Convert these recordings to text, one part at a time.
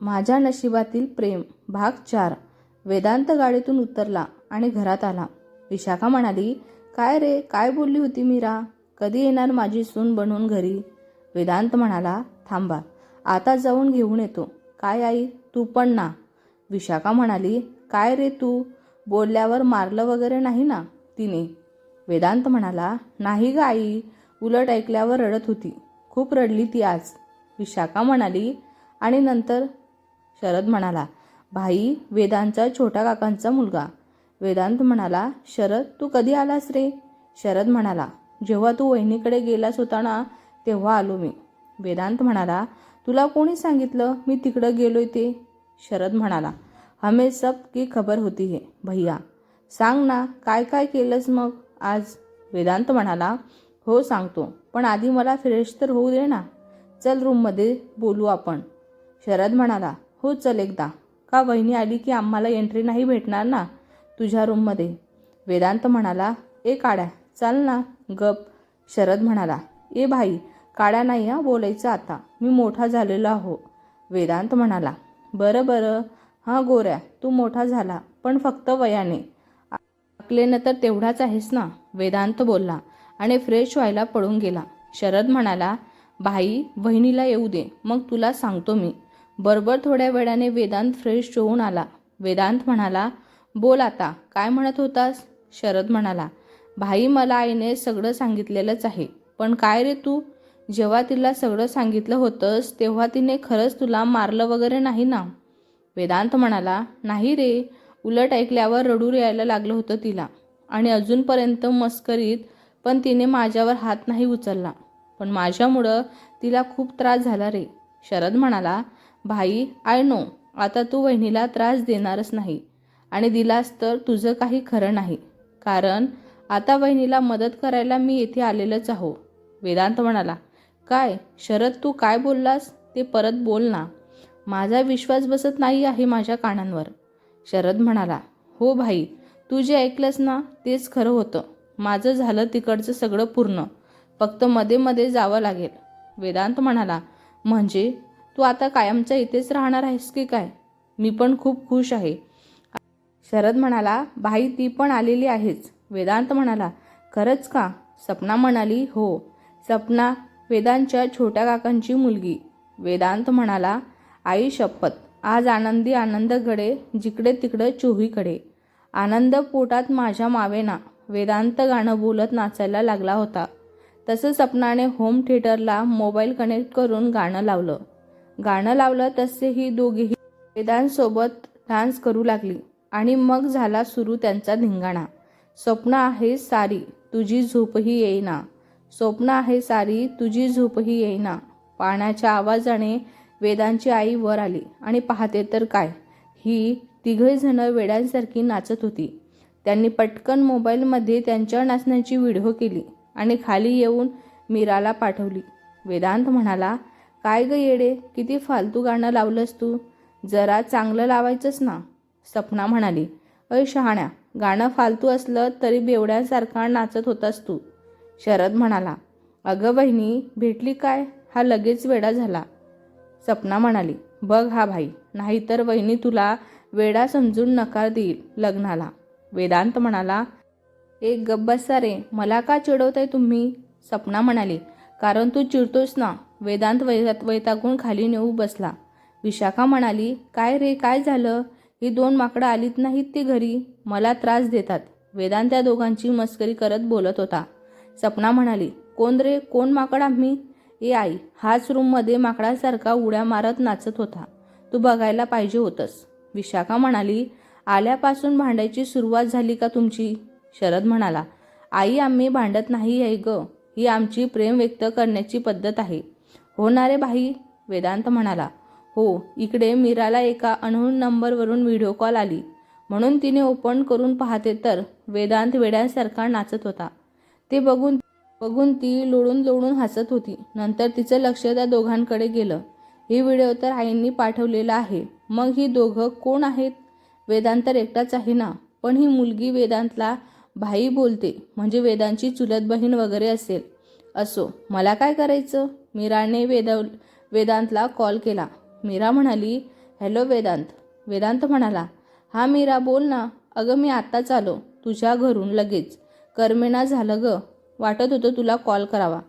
माझ्या नशिबातील प्रेम भाग चार. वेदांत गाडीतून उतरला आणि घरात आला. विशाखा म्हणाली काय रे काय बोलली होती मीरा? कधी येणार माझी सून बनवून घरी? वेदांत म्हणाला थांबा आता जाऊन घेऊन येतो. काय आई तू पण ना. विशाखा म्हणाली काय रे तू? बोलल्यावर मारलं वगैरे नाही ना तिने? वेदांत म्हणाला नाही ग आई उलट ऐकल्यावर रडत होती. खूप रडली ती आज. विशाखा म्हणाली आणि नंतर शरद म्हणाला भाई वेदांचा छोट्या काकांचा मुलगा. वेदांत म्हणाला शरद तू कधी आलास रे? शरद म्हणाला जेव्हा तू वहिनीकडे गेलास होता ना तेव्हा आलो मी. वेदांत म्हणाला तुला कोणी सांगितलं मी तिकडं गेलोय ते? शरद म्हणाला हमें सब की खबर होती है भैया. सांग ना काय काय केलंस मग आज? वेदांत म्हणाला हो सांगतो पण आधी मला फ्रेश तर होऊ दे ना. चल रूममध्ये बोलू आपण. शरद म्हणाला हो चल एकदा. का वहिनी आली की आम्हाला एंट्री नाही भेटणार ना? तुझ्या रूममध्ये वेदांत म्हणाला ए काड्या चाल ना. गप. शरद म्हणाला ए भाई काड्या नाही हा बोलायचं आता. मी मोठा झालेलो आहो. वेदांत म्हणाला बरं बरं. हां गोऱ्या तू मोठा झाला पण फक्त वयाने. आकलेनं तर तेवढाच आहेस ना? वेदांत बोलला आणि फ्रेश व्हायला पळून गेला. शरद म्हणाला भाई वहिनीला येऊ दे. मग तुला सांगतो मी. बरोबर थोड्या वेळाने वेदांत फ्रेश होऊन आला. वेदांत म्हणाला बोल आता काय म्हणत होतास? शरद म्हणाला भाई मला आईने सगळं सांगितलेलंच आहे. पण काय रे तू? जेव्हा तिला सगळं सांगितलं होतंस तेव्हा तिने खरंच तुला मारलं वगैरे नाही ना? वेदांत म्हणाला नाही रे. उलट ऐकल्यावर रडू यायला लागलं होतं तिला. आणि अजूनपर्यंत मस्करीत पण तिने माझ्यावर हात नाही उचलला. पण माझ्यामुळं तिला खूप त्रास झाला रे. शरद म्हणाला भाई आय नो आता तू वहिनीला त्रास देणारच नाही. आणि दिलास तर तुझं काही खरं नाही. कारण आता वहिनीला मदत करायला मी येथे आलेलंच आहो. वेदांत म्हणाला काय शरद तू काय बोललास? ते परत बोल ना. माझा विश्वास बसत नाही आहे माझ्या कानांवर. शरद म्हणाला हो भाई तू जे ऐकलंस ना तेच खरं होतं. माझं झालं तिकडचं सगळं पूर्ण. फक्त मध्ये मध्ये जावं लागेल. वेदांत म्हणाला म्हणजे तू आता कायमच्या इथेच राहणार आहेस की काय? मी पण खूप खुश आहे. शरद म्हणाला भाई ती पण आलेली आहेच. वेदांत म्हणाला खरंच का? सपना म्हणाली हो. सपना वेदांच्या छोट्या काकांची मुलगी. वेदांत म्हणाला आई शपथ आज आनंदी आनंदकडे जिकडे तिकडे चोहीकडे. आनंद पोटात माझ्या मावेना. वेदांत गाणं बोलत नाचायला लागला होता. तसं सपनाने होम थिएटरला मोबाईल कनेक्ट करून गाणं लावलं. गाणं लावलं तसे ही दोघेही वेदांसोबत डान्स करू लागली. आणि मग झाला सुरू त्यांचा धिंगाणा. स्वप्न आहे सारी तुझी झोपही येईना. स्वप्न आहे सारी तुझी झोपही येईना. पाण्याच्या आवाजाने वेदांची आई वर आली. आणि पाहते तर काय? ही तिघेजणं वेड्यांसारखी नाचत होती. त्यांनी पटकन मोबाईलमध्ये त्यांच्या नाचण्याची व्हिडिओ केली आणि खाली येऊन मीराला पाठवली. वेदांत म्हणाला काय ग येडे? किती फालतू गाणं लावलंस तू? जरा चांगलं लावायचंच ना? सपना म्हणाली. अय शहाण्या गाणं फालतू असलं तरी बेवड्यांसारखा नाचत होतास तू. शरद म्हणाला. अगं बहिणी भेटली काय? हा लगेच वेडा झाला. सपना म्हणाली. बघ हा भाई नाहीतर वहिनी तुला वेडा समजून नकार देईल लग्नाला. वेदांत म्हणाला. एक गब्बसा रे मला का चिडवताय तुम्ही? सपना म्हणाली. कारण तू चिडतोस ना? वेदांत वै वैतागून खाली नेऊ बसला. विशाखा म्हणाली काय रे काय झालं? ही दोन माकडं आलीत नाहीत ती घरी? मला त्रास देतात. वेदांत त्या दोघांची मस्करी करत बोलत होता. सपना म्हणाली कोण रे कोण माकड आम्ही? ए आई हाच रूममध्ये माकडासारखा उड्या मारत नाचत होता. तू बघायला पाहिजे होतंस. विशाखा म्हणाली आल्यापासून भांडायची सुरुवात झाली का तुमची? शरद म्हणाला आई आम्ही भांडत नाही आहे ग. ही आमची प्रेम व्यक्त करण्याची पद्धत आहे. होणारे भाई वेदांत म्हणाला. हो इकडे मीराला एका अनोन नंबरवरून व्हिडिओ कॉल आली. म्हणून तिने ओपन करून पाहते तर वेदांत वेड्यांसारखा नाचत होता. ते बघून बघून ती लोळून लोळून हसत होती. नंतर तिचं लक्ष त्या दोघांकडे गेलं. ही व्हिडिओ तर आईंनी पाठवलेला आहे. मग ही दोघं कोण आहेत? वेदांत तर एकटाच आहे ना? पण ही मुलगी वेदांतला भाई बोलते. म्हणजे वेदांची चुलत बहीण वगैरे असेल. असो मला काय करायचं? मीराने वेद वेदांतला कॉल केला. मीरा म्हणाली हॅलो वेदांत. वेदांत म्हणाला हा मीरा बोल ना. अगं मी आत्ताच आलो. तुझ्या घरून लगेच. करमेना झालं ग. वाटत होतं तुला कॉल करावा.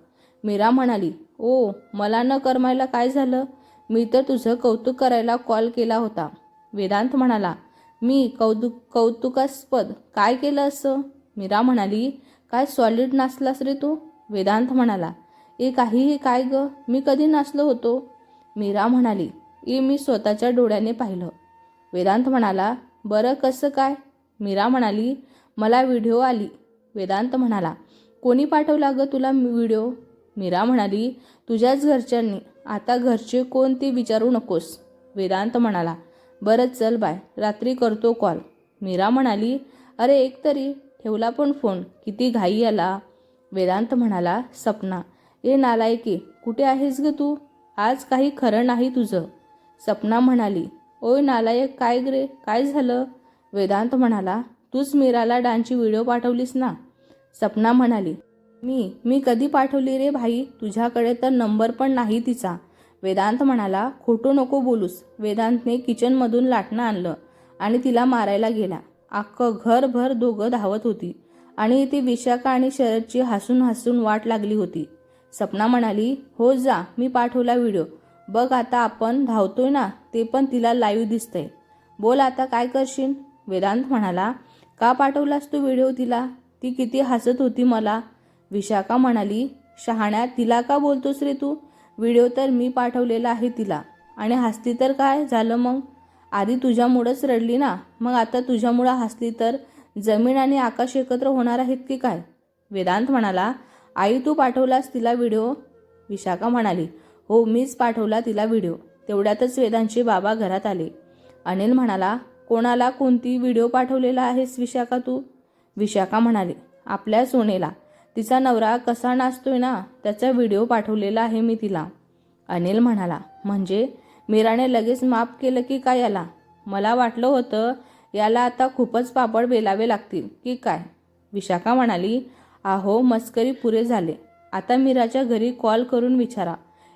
मीरा म्हणाली ओ मला न करमायला काय झालं? मी तर तुझं कौतुक करायला कॉल केला होता. वेदांत म्हणाला मी कौतुक कौतुकास्पद. काय केलं असं? मीरा म्हणाली काय सॉलिड नाचलास रे तू? वेदांत म्हणाला ए काहीही काय ग? मी कधी नाचलो होतो. मीरा म्हणाली ए मी स्वतःच्या डोळ्याने पाहिलं. वेदांत म्हणाला बरं कसं काय? मीरा म्हणाली मला व्हिडिओ आली. वेदांत म्हणाला कोणी पाठवला ग तुला व्हिडिओ? मीरा म्हणाली तुझ्याच घरच्यांनी. आता घरचे कोण ते विचारू नकोस. वेदांत म्हणाला बरं चल बाय रात्री करतो कॉल. मीरा म्हणाली अरे एक तरी ठेवला पण फोन. किती घाई आला. वेदांत म्हणाला सपना ए नालायकी कुठे आहेस ग तू? आज काही खरं नाही तुझं. सपना म्हणाली ओय नालायक काय ग रे? काय झालं? वेदांत म्हणाला तूच मीराला डान्सची व्हिडिओ पाठवलीस ना? सपना म्हणाली मी मी कधी पाठवली रे भाई? तुझ्याकडे तर नंबर पण नाही तिचा. वेदांत म्हणाला खोटं नको बोलूस. वेदांतने किचनमधून लाटणं आणलं आणि तिला मारायला गेला. अख्खं घरभर दोघं धावत होती. आणि ती विशाखा आणि शरदची हसून हसून वाट लागली होती. सपना म्हणाली हो जा मी पाठवला व्हिडिओ. बघ आता आपण धावतोय ना ते पण तिला लाईव्ह दिसतंय. बोल आता काय करशील? वेदांत म्हणाला का पाठवलास तू व्हिडिओ तिला? ती किती हसत होती मला. विशाखा म्हणाली शहाण्या तिला का बोलतोस रे तू? व्हिडिओ तर मी पाठवलेला आहे तिला. आणि हसली तर काय? झालं मग? आधी तुझ्यामुळंच रडली ना? मग आता तुझ्यामुळं हसली तर जमीन आणि आकाश एकत्र होणार आहेत की काय? वेदांत म्हणाला आई तू पाठवलास तिला व्हिडिओ? विशाखा म्हणाली हो मीच पाठवला तिला व्हिडिओ. तेवढ्यातच वेदांचे बाबा घरात आले. अनिल म्हणाला कोणाला कोणती व्हिडिओ पाठवलेला आहेस विशाखा तू? विशाखा म्हणाली आपल्या सोनेला. तिचा नवरा कसा नाचतोय ना त्याचा व्हिडिओ पाठवलेला आहे मी तिला. अनिल म्हणाला म्हणजे? मीराने लगेच माफ केलं की काय याला? मला वाटलं होतं याला आता खूपच पापड बेलावे लागतील की काय? विशाखा म्हणाली आहो मस्करी पुरे झाले. आता मीराच्या घरी कॉल करून विचारा.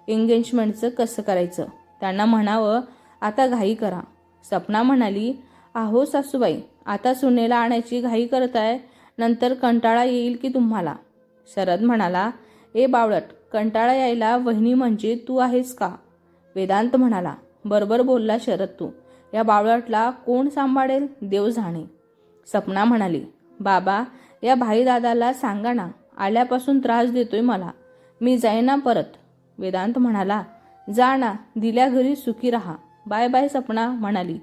एंगेजमेंटचं कसं करायचं? त्यांना म्हणावं आता घाई करा. सपना म्हणाली आहो सासूबाई आता सुनेला आणायची घाई करताय नंतर कंटाळा येईल की तुम्हाला? शरद म्हणाला ए बावळट कंटाळा यायला वहिनी म्हणजे तू आहेस का? वेदांत म्हणाला बरोबर बोलला शरद तू. या बावळटला कोण सांभाळेल? देव जाणे. सपना म्हणाली बाबा या भाईदादाला सांगा ना आल्यापासून त्रास देतोय मला. मी जाईना परत. वेदांत म्हणाला जा ना दिल्या घरी सुखी राहा. बाय बाय सपना म्हणाली.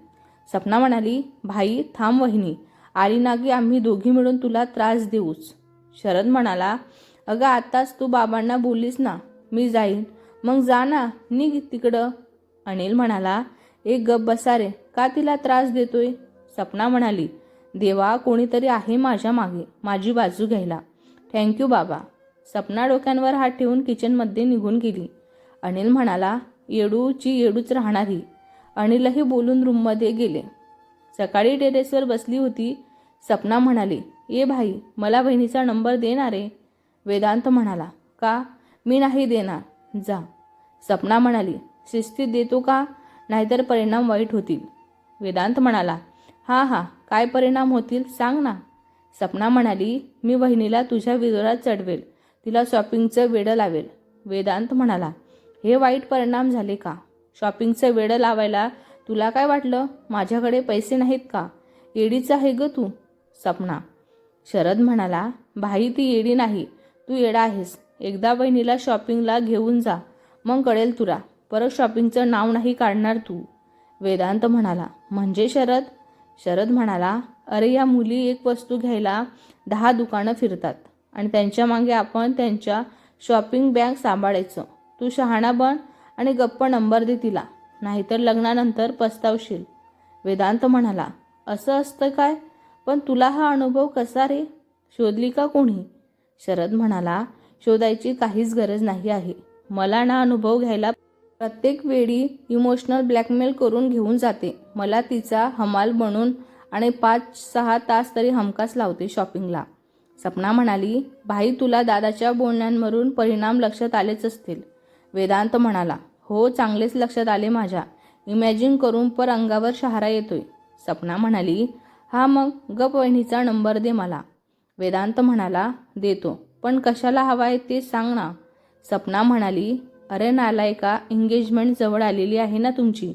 सपना म्हणाली भाई थांब वहिनी आली ना की आम्ही दोघी मिळून तुला त्रास देऊच. शरद म्हणाला अगं आत्ताच तू बाबांना बोललीस ना मी जाईन. मग जा ना निघ तिकडं. अनिल म्हणाला एक गप बसा रे का तिला त्रास देतोय? सपना म्हणाली देवा कोणीतरी आहे माझ्या मागे माझी बाजू घ्यायला. थँक्यू बाबा. सपना डोक्यांवर हात ठेवून किचनमध्ये निघून गेली. अनिल म्हणाला येडूची येडूच राहणारी. अनिलही बोलून रूममध्ये गेले. सकाळी टेरेसवर बसली होती. सपना म्हणाली ये भाई मला बहिणीचा नंबर देणार रे. वेदांत म्हणाला का? मी नाही देणार. जा. सपना म्हणाली शिस्तीत देतो का? नाहीतर परिणाम वाईट होतील. वेदांत म्हणाला हां हां काय परिणाम होतील सांग ना. सपना म्हणाली मी वहिनीला तुझ्या विरोधात चढवेल तिला शॉपिंगचं वेडं लावेल. वेदांत म्हणाला हे वाईट परिणाम झाले का? शॉपिंगचं वेडं लावायला तुला काय वाटलं? माझ्याकडे पैसे नाहीत का? येडीच आहे ग तू. सपना शरद म्हणाला भाई ती येडी नाही. तू येडा आहेस. एकदा बहिणीला शॉपिंगला घेऊन जा. मग कळेल तुला. परत शॉपिंगचं नाव नाही काढणार तू. वेदांत म्हणाला म्हणजे शरद? शरद म्हणाला अरे या मुली एक वस्तू घ्यायला दहा दुकानं फिरतात आणि त्यांच्या मागे आपण त्यांच्या शॉपिंग बॅग सांभाळायचं. तू शहाणा बन आणि गप्प नंबर दे तिला नाहीतर लग्नानंतर पस्तावशील. वेदांत म्हणाला असं असतं काय? पण तुला हा अनुभव कसा रे? शोधली का कोणी? शरद म्हणाला शोधायची काहीच गरज नाही आहे. मला ना अनुभव घ्यायला प्रत्येक वेळी इमोशनल ब्लॅकमेल करून घेऊन जाते. मला तिचा हमाल बनून आणि पाच सहा तास तरी हमखास लावते शॉपिंगला. सपना म्हणाली भाई तुला दादाच्या बोलण्यांवरून परिणाम लक्षात आलेच असतील. वेदांत म्हणाला हो चांगलेच लक्षात आले माझ्या. इमॅजिन करून पर अंगावर शहारा येतोय. सपना म्हणाली हा मग गप वहिनीचा नंबर दे मला. वेदांत म्हणाला देतो. पण कशाला हवा आहे ते सांग ना. सपना म्हणाली अरे नालायका एंगेजमेंट जवळ आलेली आहे ना तुमची?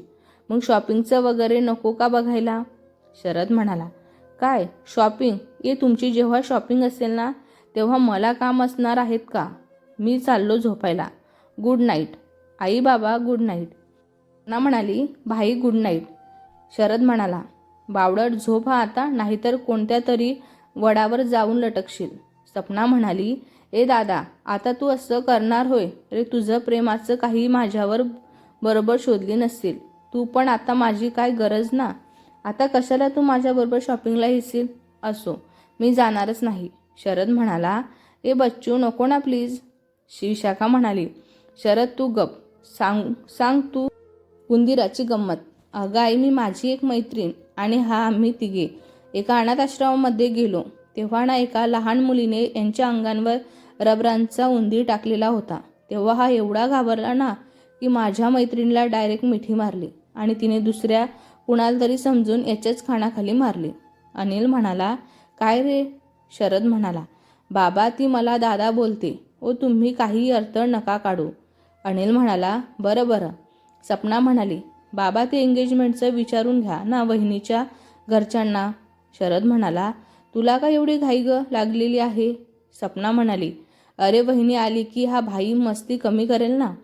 मग शॉपिंगचं वगैरे नको का बघायला? शरद म्हणाला काय? शॉपिंग ये तुमची जेव्हा शॉपिंग असेल ना तेव्हा मला काम असणार आहेत का? मी चाललो झोपायला. गुड नाईट आई बाबा गुड नाईट ना म्हणाली भाई गुड नाईट शरद म्हणाला बावडट झोप हा आता नाहीतर कोणत्या तरी वडावर जाऊन लटकशील. सपना म्हणाली ए दादा आता तू असं करणार होय? अरे तुझं प्रेमाचं काही माझ्यावर बरोबर शोधली नसतील. तू पण आता माझी काय गरज ना? आता कशाला तू माझ्याबरोबर शॉपिंगला येशील? असो मी जाणारच नाही. शरद म्हणाला ए बच्चू नको ना प्लीज शिवशाखा म्हणाली शरद तू गप. सांग सांग तू उंदिराची गंमत. अगं आई मी माझी एक मैत्रीण आणि हा आम्ही तिघे. एका अनाथ आश्रमामध्ये गेलो. तेव्हा ना एका लहान मुलीने यांच्या अंगांवर रबरांचा उंदीर टाकलेला होता. तेव्हा हा एवढा घाबरला ना की माझ्या मैत्रिणीला डायरेक्ट मिठी मारली आणि तिने दुसऱ्या कुणाला तरी समजून याच्याच खाणाखाली मारली. अनिल म्हणाला काय रे? शरद म्हणाला बाबा ती मला दादा बोलते. ओ तुम्ही काही अर्थ नका काढू. अनिल म्हणाला बरं बरं. सपना म्हणाली बाबा ते एंगेजमेंटचं विचारून घ्या ना वहिनीच्या घरच्यांना. शरद म्हणाला तुला का एवढी घाई ग? लागलेली आहे. सपना म्हणाली अरे वहिनी आली की हा भाई मस्ती कमी करेल ना?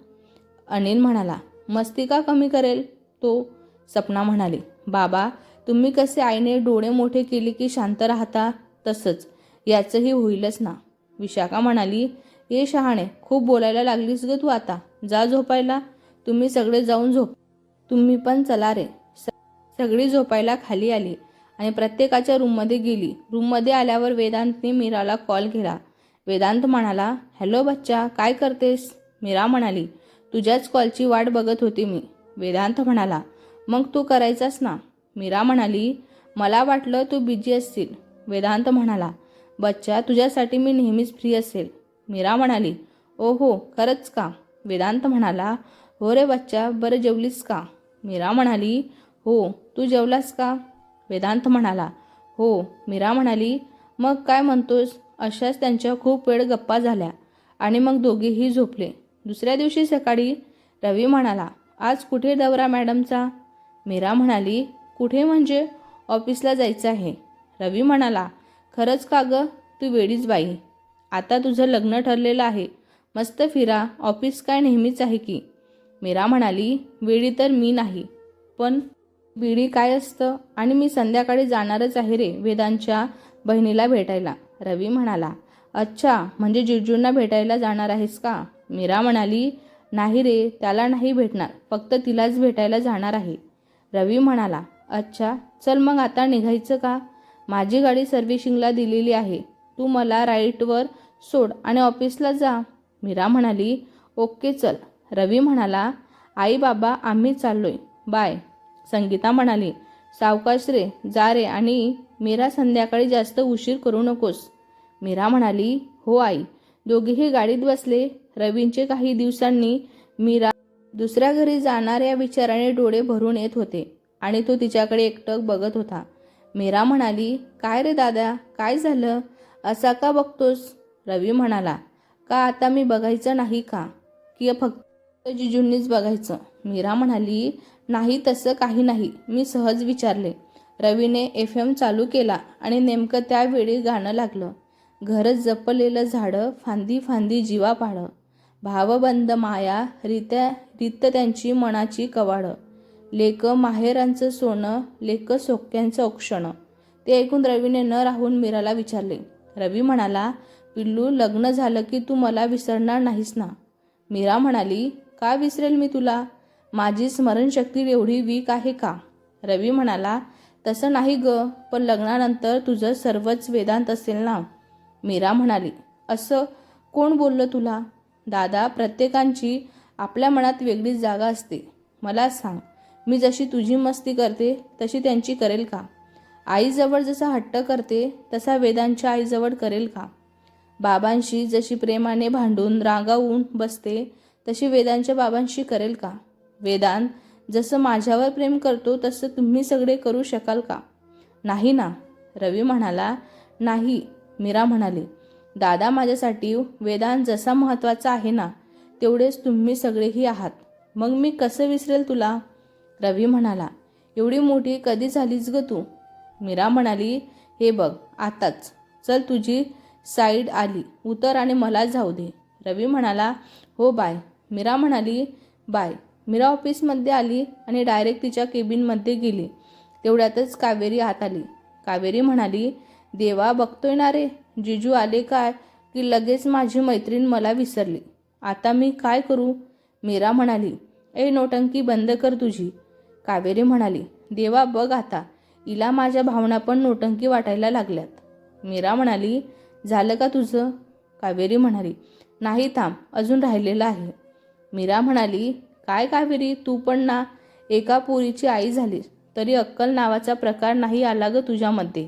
अनिल म्हणाला मस्ती का कमी करेल? तो सपना म्हणाली बाबा तुम्ही कसे आईने डोळे मोठे केले की शांत राहता? तसंच याचंही होईलच ना. विशाखा म्हणाली ये शहाणे खूप बोलायला लागलीस ग तू आता. जा झोपायला. तुम्ही सगळे जाऊन झोप. तुम्ही पण चला रे. स- सगळी झोपायला खाली आली. आणि प्रत्येकाच्या रूममध्ये गेली. रूममध्ये आल्यावर वेदांतने मीराला कॉल केला. वेदांत म्हणाला हॅलो बच्चा काय करतेस? मीरा म्हणाली तुझ्याच कॉलची वाट बघत होती मी. वेदांत म्हणाला मग तू करायचास ना? मीरा म्हणाली मला वाटलं तू बिझी असशील. वेदांत म्हणाला बच्चा तुझ्यासाठी मी नेहमीच फ्री असेल. मीरा म्हणाली ओ हो खरंच का? वेदांत म्हणाला हो रे बच्चा बरं जेवलीस का? मीरा म्हणाली हो तू जेवलास का? वेदांत म्हणाला हो मीरा म्हणाली मग काय म्हणतोस? अशाच त्यांच्या खूप वेळ गप्पा झाल्या आणि मग दोघेही झोपले. दुसऱ्या दिवशी सकाळी रवी म्हणाला आज कुठे दौरा मॅडमचा? मीरा म्हणाली कुठे म्हणजे? ऑफिसला जायचं आहे. रवी म्हणाला खरंच का गं? तू वेडीच बाई. आता तुझं लग्न ठरलेलं आहे. मस्त फिरा. ऑफिस काय नेहमीच आहे की. मीरा म्हणाली वेडी तर मी नाही. पण बिडी काय असतं? आणि मी संध्याकाळी जाणारच आहे रे वेदांच्या बहिणीला भेटायला. रवी म्हणाला अच्छा म्हणजे जिजूंना भेटायला जाणार आहेस का? मीरा म्हणाली नाही रे त्याला नाही भेटणार. फक्त तिलाच भेटायला जाणार आहे. रवी म्हणाला अच्छा चल मग आता निघायचं का? माझी गाडी सर्व्हिसिंगला दिलेली आहे. तू मला राईटवर सोड आणि ऑफिसला जा. मीरा म्हणाली ओके चल. रवी म्हणाला आई बाबा आम्ही चाललोय. बाय. संगीता म्हणाली सावकाश रे जा रे आणि मीरा संध्याकाळी जास्त उशीर करू नकोस. मीरा म्हणाली हो आई दोघेही गाडीत बसले रवींचे काही दिवसांनी मीरा दुसऱ्या घरी जाणाऱ्या विचाराने डोळे भरून येत होते आणि तो तिच्याकडे एकटक बघत होता. मीरा म्हणाली काय रे दादा काय झालं? असा का बघतोस? रवी म्हणाला का आता मी बघायचं नाही का? की फक्त जिजूंनीच बघायचं. मीरा म्हणाली नाही तसं काही नाही. मी सहज विचारले. रवीने एफ एम चालू केला आणि नेमकं त्यावेळी गाणं लागलं. घर जपलेलं झाडं फांदी फांदी जीवा पाडं भावबंद माया रित्या रित्त त्यांची मनाची कवाडं. लेक माहेरांचं सोनं लेक सोक्यांचं औक्षणं. ते ऐकून रवीने न राहून मीराला विचारले. रवी म्हणाला पिल्लू लग्न झालं की तू मला विसरणार नाहीस ना? मीरा म्हणाली का विसरेल मी तुला? माझी स्मरणशक्ती एवढी वीक आहे का? रवी म्हणाला तसं नाही ग पण लग्नानंतर तुझं सर्वच वेदांत असेल ना. मीरा म्हणाली असं कोण बोललं तुला? दादा प्रत्येकांची आपल्या मनात वेगळीच जागा असते. मला सांग मी जशी तुझी मस्ती करते तशी त्यांची करेल का? आईजवळ जसा हट्ट करते तसा वेदांच्या आईजवळ करेल का? बाबांशी जशी प्रेमाने भांडून रागावून बसते तशी वेदांच्या बाबांशी करेल का? वेदांत जसं माझ्यावर प्रेम करतो तसं तुम्ही सगळे करू शकाल का? नाही ना रवी म्हणाला. नाही मीरा म्हणाली. दादा माझ्यासाठी वेदांत जसा महत्त्वाचा आहे ना तेवढेच तुम्ही सगळेही आहात. मग मी कसं विसरेल तुला? रवी म्हणाला. एवढी मोठी कधी झालीच ग तू? मीरा म्हणाली. हे बघ आताच. चल तुझी साईड आली. उतर आणि मला जाऊ दे. रवी म्हणाला. हो बाय. मीरा म्हणाली. बाय. मीरा ऑफिसमध्ये आली आणि डायरेक्ट तिच्या केबिनमध्ये गेली. तेवढ्यातच कावेरी आत आली. कावेरी म्हणाली देवा बघतोय ना रे जिजू आले काय की लगेच माझी मैत्रीण मला विसरली. आता मी काय करू? मीरा म्हणाली ए नोटंकी बंद कर तुझी. कावेरी म्हणाली देवा बघ आता. हिला माझ्या भावना पण नोटंकी वाटायला लागल्यात. मीरा म्हणाली झालं का तुझं? कावेरी म्हणाली नाही थांब अजून राहिलेलं आहे. मीरा म्हणाली काय कावेरी? तू पण ना. एका पोरीची आई झालीस तरी अक्कल नावाचा प्रकार नाही आला ग तुझ्यामध्ये.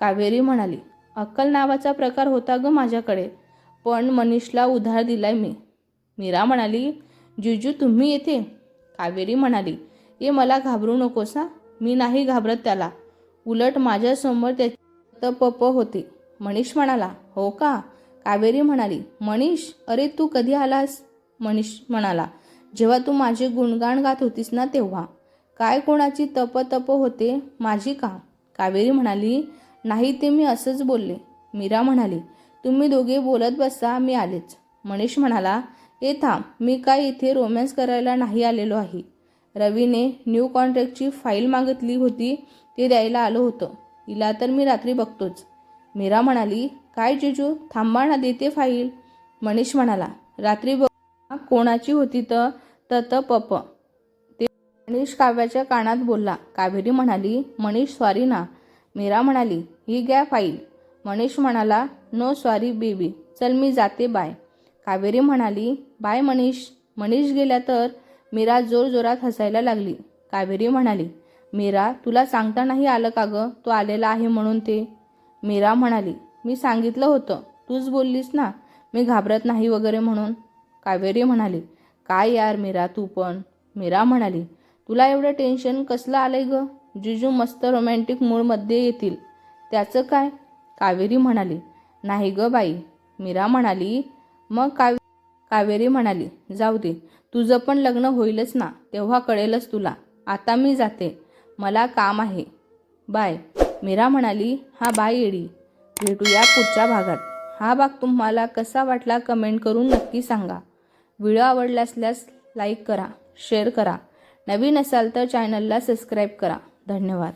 कावेरी म्हणाली अक्कल नावाचा प्रकार होता ग माझ्याकडे पण मनीषला उधार दिलाय मी. मीरा म्हणाली जिजू तुम्ही येते कावेरी म्हणाली ये मला घाबरू नकोस हा मी नाही घाबरत त्याला. उलट माझ्यासमोर त्याची पप होते. मनीष म्हणाला हो का? कावेरी म्हणाली मनीष अरे तू कधी आलास? मनीष म्हणाला जेव्हा तू माझे गुणगाण गात होतीस ना तेव्हा. काय कोणाची तप तप होते? माझी का? कावेरी म्हणाली नाही ते मी असंच बोलले. मीरा म्हणाली तुम्ही दोघे बोलत बसा मी आलेच. मनीष म्हणाला ए थांब मी काय इथे रोमॅन्स करायला नाही आलेलो आहे. रवीने न्यू कॉन्ट्रॅक्टची फाईल मागितली होती ते द्यायला आलो होतं. हिला तर मी रात्री बघतोच. मीरा म्हणाली काय जिजू थांबा ना देते फाईल मनीष म्हणाला रात्री बघ. कोणाची होती तर? तत पप ते मनीष काव्याच्या कानात बोलला. कावेरी म्हणाली मनीष स्वारी ना. मीरा म्हणाली ही घ्या फाईल मनीष म्हणाला नो स्वारी बेबी चल मी जाते बाय कावेरी म्हणाली बाय मनीष. मनीष गेल्या तर मीरा जोरजोरात हसायला लागली. कावेरी म्हणाली मीरा तुला सांगता नाही आलं का गं? तो आलेला आहे म्हणून ते. मीरा म्हणाली मी सांगितलं होतं. तूच बोललीस ना? मी घाबरत नाही वगैरे म्हणून. कावेरी म्हणाली काय यार मीरा तू पण. मीरा म्हणाली तुला एवढं टेन्शन कसलं आलंय ग? जिजू मस्त रोमॅन्टिक मूडमध्ये येतील. त्याचं काय? कावेरी म्हणाली नाही ग बाई. मीरा म्हणाली मग कावे कावेरी म्हणाली जाऊ दे तुझं पण लग्न होईलच ना तेव्हा कळेलच तुला. आता मी जाते. मला काम आहे. बाय. मीरा म्हणाली हा बाय येडी. भेटूया पुढच्या भागात. हा भाग तुम्हाला कसा वाटला कमेंट करून नक्की सांगा. व्हिडिओ आवडला असल्यास लाईक करा शेअर करा. नवीन असाल तर चॅनलला सबस्क्राईब करा. धन्यवाद.